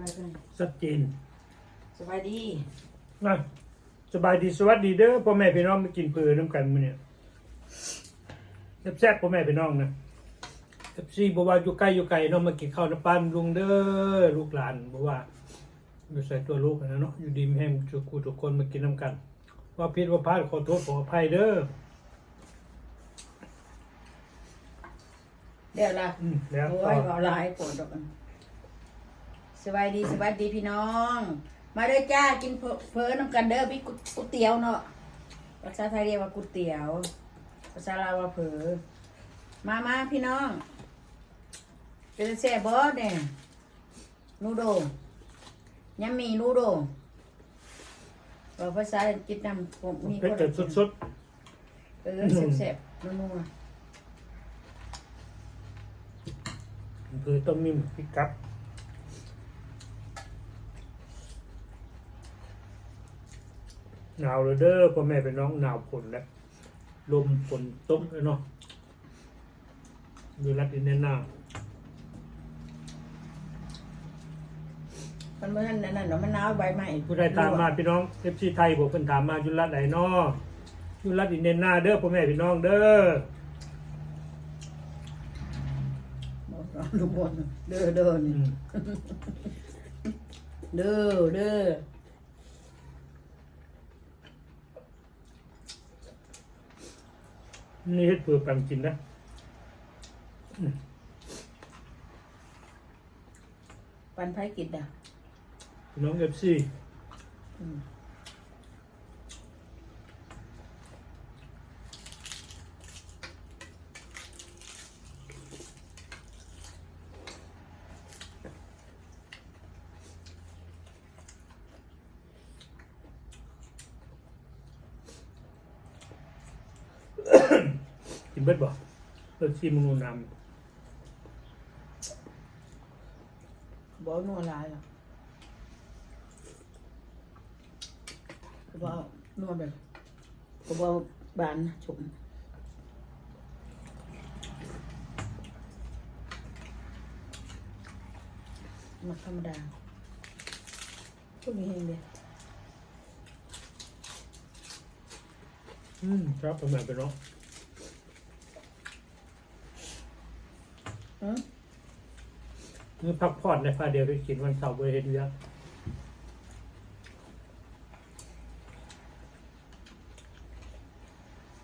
บายกันชัดเจนสบายดีนะสบายดีสวัสดีเด้อพ่อแม่พี่น้องมากินเพือน้ำกันมื้อนี้แซ่บๆพ่อแม่พี่น้องนะเอฟซีบอกว่าอยู่ใกล้อยู่ไกลเนาะมากินข้าวน้ำปั้นลุงเด้อลูกหลานบอกว่าอยู่ใส่ตัวลูกนะเนาะอยู่ดีมแห้งทุกคู่ทุกคนมากินน้ำกัน ว่าผิดว่าพลาดขอโทษขออภัยเด้อเดี๋ยวละอืมแล้วโอ้ต่อยเบาหลายปวดดอกมัน สบายดีสบายดีพี่น้อง มาเด้อจ้ากินเพอเพอน้ำกันเด้อพี่กุก๋วยเตี๋ยวเนาะภาษาไทยเรียกว่าก๋วยเตี๋ยวภาษาลาวว่าเผลอมามาพี่น้องเป็นแซ่บบอสเนี่ยนูโดยำหมีนูโดว่าภาษาอังกฤษนำผมมีเผ็ดคนแต่สุดเออแซ่บๆนัวๆๆคือต้มมิ่มพริกกับ หนาวเลยเด้อพ่อแม่พี่น้องหนาวฝนแล้วลมฝนตกเลยเนาะอยู่รัดอินเดียนามันไม่นั่นนั่นเนาะมันหนาวใบไม้ผู้ใดตามมาพี่น้องเอฟซีไทยบอกเพิ่นถามมาอยู่รัดไหนเนาะอยู่รัดอินเดียนาเด้อพ่อแม่พี่น้องเด้อลูกบอลเด้อเด้ออืนี่มเด้อเด้อ นี่เฮ็ดเพื่อปันกินนะปันไผ่กินอะพี่น้องเอฟซีอืมกิ นเบิดบ่เอฟซีมึงนูนบ่นัวหลายหรอกก็บ่นัวแบบก็บ่บานนะฉุมมันธรรมดาพวกนี้เองเดียำอืมครับพ่อแม่พี่น้องอืม นี่พักผ่อนในฟ้าเดียวไปกินวันเสาร์บริเฮ็ดเวียก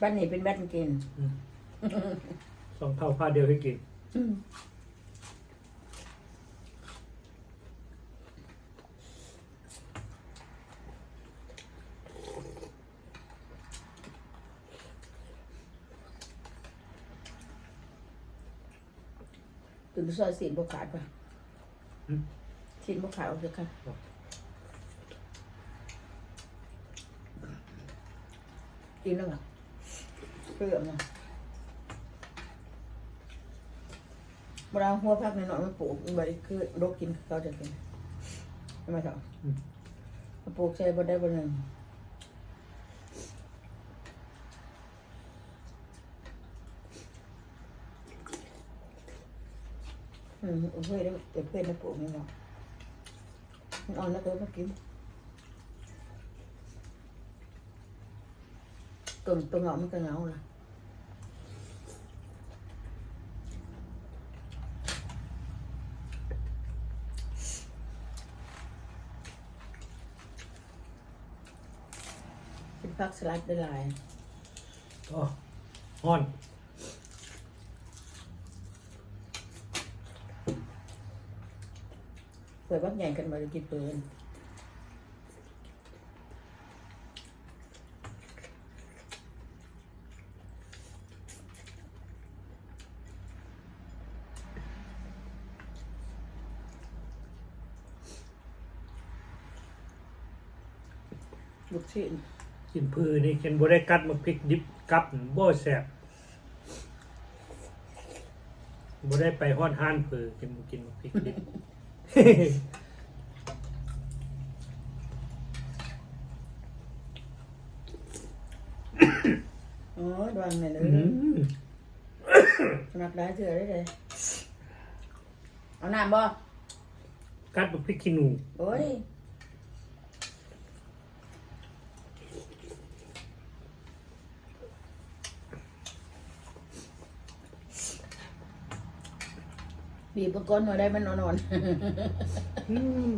บ้านนี้เป็นบ้านกิน สองเท่าผ้าเดียวให้กิน อืม ตื่นไปซอยสีนบกขาดป่ะอืมสีนบกขาดออกจากค่ะกินแล้วเหรอเปลือกนะเวลาหัวพักในหน่อยๆมันปลูกใบคือโรคกินเขาจะกินทำไมครับมันปลูกใช้บ่ได้บ่หนึ่ง อืมเพื่อนได้เก็บเพื่อนได้ปลูกนี่เนาะมันอ่อนแล้วก็มากินตัวตัวเหงามันก็เหงาล่ะเป็นผักสลัดได้หลายอ๋อฮ้อน เผื่อบักใหญ่กันมาจะกินเปินลูกชิ้นกินพือนี่เห็นบ่ได้กัดมาพริกดิบกับบ่แซ่บบ่ได้ไปฮอนห้านพือกินกินมาพริกดิบ อ๋อดวงเนี่ยเลยอืมสนับได้เถื่อได้เลยเอาน้ำบ่ไกัดแบบพริกขี้หนูโอ้ย บีบก้อนหน่อยได้มันนอนอืม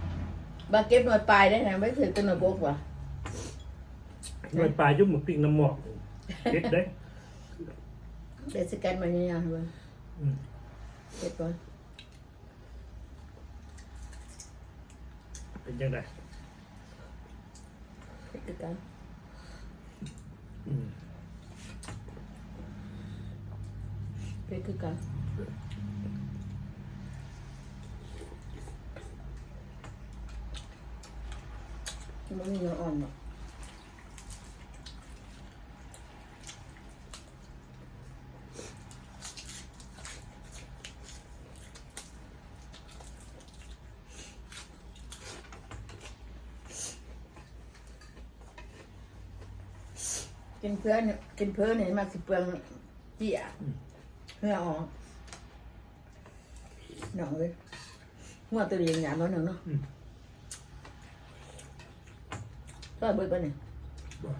ๆบาเก็บหน่อยปลายได้นะไม่ถือตัวหน่อยบกว่ะหน่วยปลายุ่มหมึกปิ้งน้ำหมอกเด็ดได้เดี๋ยวสแกนมาเนี่ยๆเว้ยอืมเก็บก่อนเป็นยังไงเก็บคือกันอืมเก็บคือกัน มันมีเนื้ออ่อนเนาะกินเพื่อนเนี่ยกินเพื่อนเนี่ยมาสิเปลืองเจี๋ยเพื่อออกหนองเลยหัวตัวเดียวหยาบแล้วหนึ่งเนาะ ก็เบิดไปเนี่ยบ่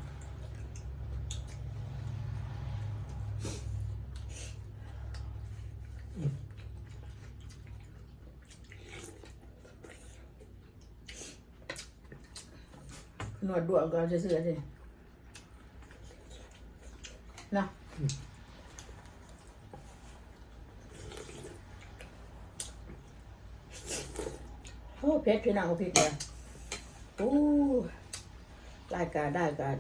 หนวดดวงก็จะเสือสินะโอ้เพชรพี่นางเอาพริกเลยโอ้ รายการได้การ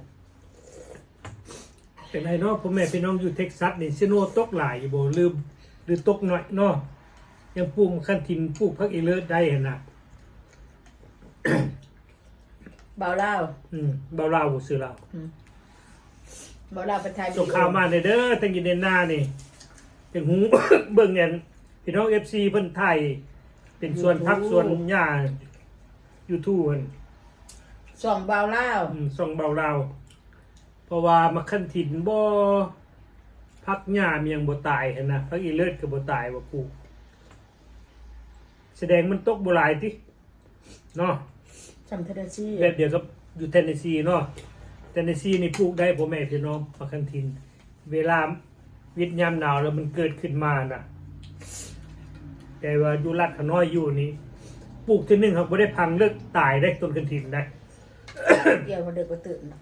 เป็นไรเนาะพ่อแม่พี่น้องอยู่เท็กซัสนี่ซิโนตกหลายอยู่บ่ลืมหรือตกหน่อยเนาะยังปลูกขั้นทิมปลูกพักอีเลิศได้เห็นน่ะเบาเล่าอืมเบาลาวบ่ซื้อลาวเบาเล่าเป็นไทยส่งข่าวมาเด้อเด้อทั้งอยินเดนหน้านี่เป็นหูเบิ่งเงินพี่น้อง FC เพิ่นไทย เป็นส่วนพักส่วนหญ้า YouTube เพิ่น ส่องเบาเล่าอืมส่องเบาลาวเพราะว่ามาขั้นถิ่นบ่พักหญ้าเมียงบ่ตายหั่นนะพักอีเลิศก็บ่ตายบ่ปลูกแสดงมันตกบ่หลายติเนาะ จำเทนเนสซีแบบเดียวกับอยู่เทนเนสซีเนาะเทนเนสซีนี่ปลูกได้พ่อแม่พี่น้องพักคันทิน เวลาวิทยามหนาวแล้วมันเกิดขึ้นมาน่ะ แต่ว่าอยู่รัดขน้อยอยู่นี่ปลูกทีหนึงครับบ่ได้พังเลิกตายได้ต้นคันทินได้ เกี่ยวมาเด็กมาตื่นน่ะ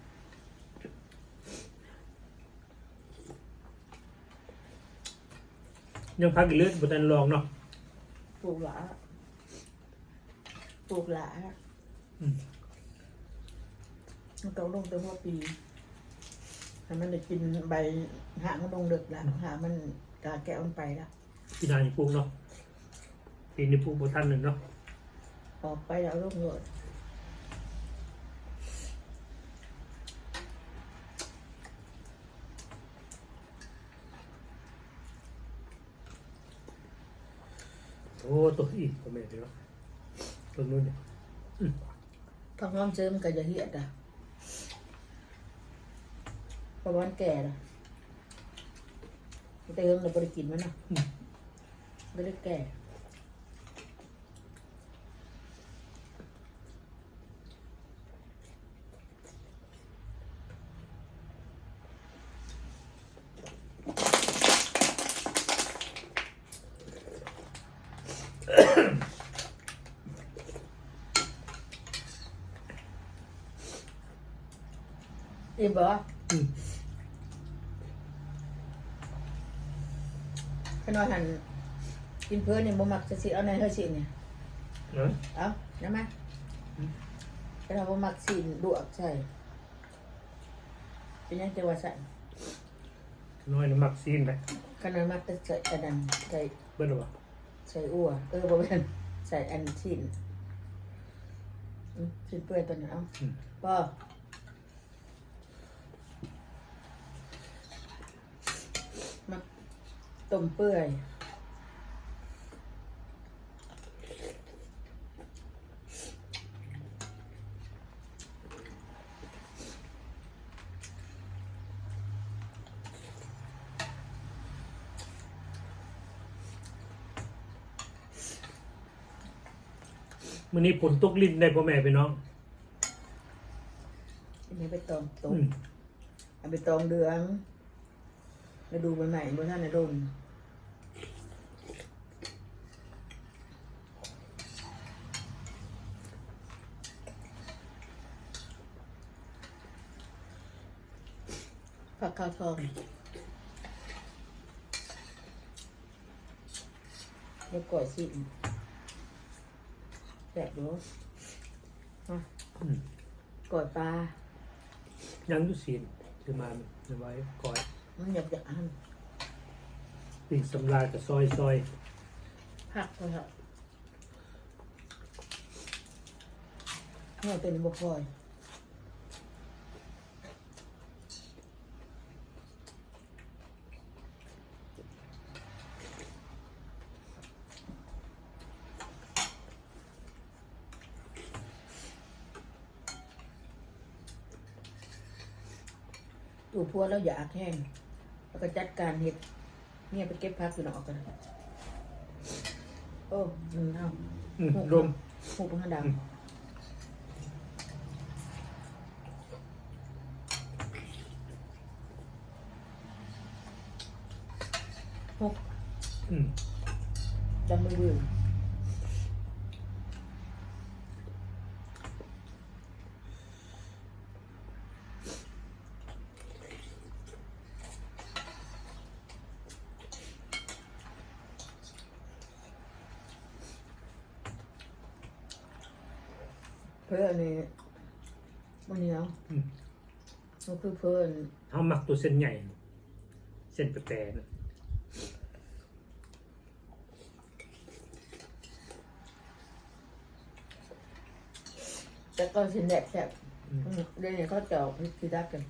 ยังพักอีกเลือดบ่ทันลองเนาะปลูกหลาปลูกหลาอืมมันเกาลงตัวหัวปีให้มันได้กินใบหางมันลงเดึกแล้วหามันกาแกะมันไปแล้วพี่นายปลูกเนาะปีนี้ปลูกบ่ทันหนึ่งเนาะออกไปแล้วลงเลย โอ้ตัวอีกพ่อแม่พี่น้องต้นนู้นเนี่ยพักน้ำเจิมนก็จะเหียดอะเพราะวามันแก่ละเติมเราบริกินมันเนาะไม่ได้แก่ อิ่มบ่อืมขนอยหันกินเพื่อนเนี่ยบ่มักจะสิเอาในเฮาสิเนี่ยเนาะเอาน้ำมาขนอยบ่มักสิลวกใส่เป็นยังจะว่าใส่น้อยนี่มักซีนได้ขนอยมักจะใส่อันนั้นใส่เบิ่นว่าใส่อั่วเออบ่เป็นใส่อันชิ้นอืมชิ้นเปื่อยตัวนั้นเอาอืมบ่มา ต้มเปื่อยมื้อนี้ฝนตกลิ้นได้พ่อแม่พี่น้องอันนี้ไปตองตอืกมเอาไปตองเดืองมาดูใหม่ๆบนท่านในรุ่น ผักข้าวทองเดี๋ยวก่อยสิแสบดูอะอืมก่อยปลา ยังอยู่ศีลคือมาเอาไว้ก่อยมันหยาบหยาบปิ้งสำลากับซอยซอยผักก็ครับเนี่ยเป็นบกพล อยตูพัวแล้วอยากแห้งแล้วก็จัดการเห็ดเนี่ยไปเก็บพักอยู่นอกกันโอ้หนึ่งเท่าอืมรวมหกพันดาวหกอืมจำมือเบื่อเพื่อนนี่วันนี้เนาะอืม มันคือเพื่อนเฮามักตัวเส้นใหญ่ เส้นแปรๆนะแต่ก็เส้นแดกแซ่บอืมเดี๋ยวนี้เขาจะเอาพิซซ่ากัน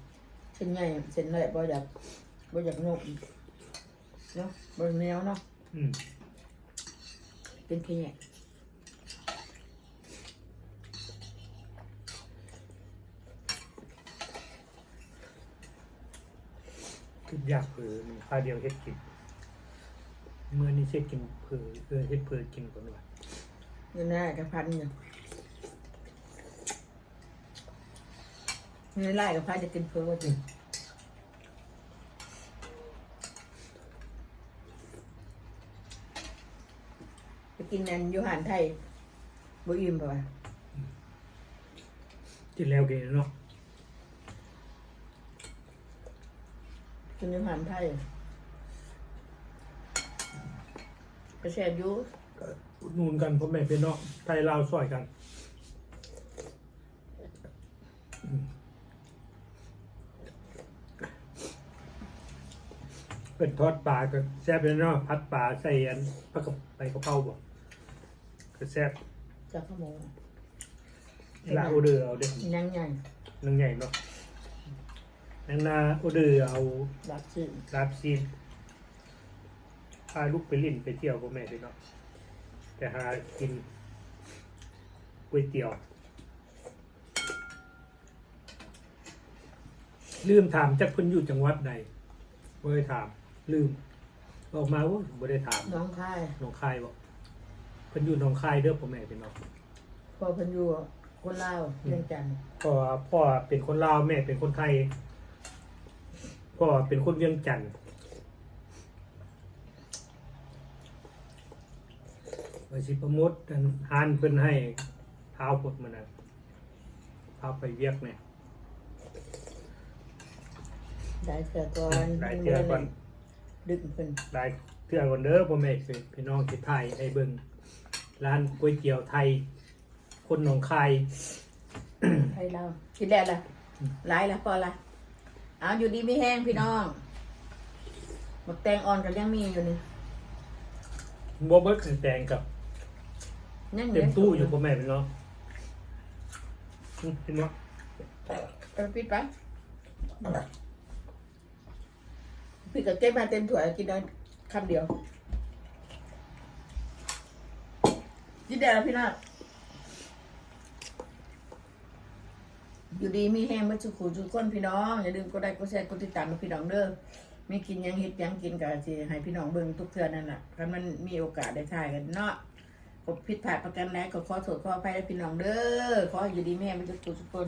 เส้นใหญ่เส้นแดกบ่อยากบ่อยากนุ่มเนาะบ่เหนียวเนาะอืมเป็นแค่นี้ คืออยากเผลอมันพาเดียวเฮ็ดกินเมื่อนี้เช็ดกินเผลอเออเฮ็ดเผลอกินก่อนว่าเงินหน้ากับพันอยู่เงินไล่กับพันจะกินเพิ่มว่าจริงไปกินนันอยูหานไทยบ่อิ่มป่ะวะกินแล้วกินเนาะ กินอยูหานไทยกระแสอยูก็อุดหนูนกันพ่อแม่พี่น้องไทยลาวซอยกันอืมเป็นทอดปลาก็แซ่บเลยเนาะพัดปลาใส่อันปลากระไปกระเพราบ่ก็แซ่บจากข้าวหมูลาโอเดอร์เอาเด็กนังใหญ่นังใหญ่เนาะ นังนาโอเดอร์เอาบักชื่อลาบซีนพาลูกไปเลินไปเที่ยวพ่อแม่พี่น้องแต่หากินก๋วยเตี๋ยว ลืมถามจักเพิ่นอยู่จังหวัดใดบ่ได้ถาม ลืม ออกมาว่าบ่ได้ถามน้องค่ายหนองคายบ่เพิ่นอยู่หนองคายเด้อพ่อแม่พี่น้องพอเพันอยูคนลาวเรื่องจันทน์ พ่อพ่อเป็นคนลาวแม่เป็นคนไทย พ่อเป็นคนเวียงจันทน์ว่าสิประมุดอันหานเพิ่นให้เท้าพดมานะพาไปเวียกเนี่ยได้เสือก่อนได้เทื่อก่อนดึกเพิ่นได้เทื่อก่อนเด้อพ่อแม่พี่พี่น้องที่ไทยให้เบิ่งร้านก๋วยเตี๋ยวไทย คนหนองคายให้เราคิดแล้วล่ะหลายละพอละ เอาอยู่ดีไม่แห้งพี่น้องหมกแตงอ่อนก็ยังมีอยู่นี่บ่เบิกแตงกับยังเต็มตู้อยู่พ่อแม่พี่น้องอืมเห็นบ่เออปิดไปพี่ก็เก็บมาเต็มถ้วยกินได้คำเดียวกินได้แล้วพี่น้อง อยู่ดีมีแห้งมาจุกขูจุกก้นพี่น้อง อย่าลืมกดไลค์กดแชร์กดติดตามพี่น้องเด้อไม่กินยังเฮ็ดยังกินกับสิให้พี่น้องเบิ่งทุกเทื่อนั่นแหละคันมันมีโอกาสได้ถ่ายกันเนาะผมผิดพลาดประกันใดขอขอโทษขออภัยพี่น้องเด้อขออยู่ดีแม่มันจะทุกทุกคน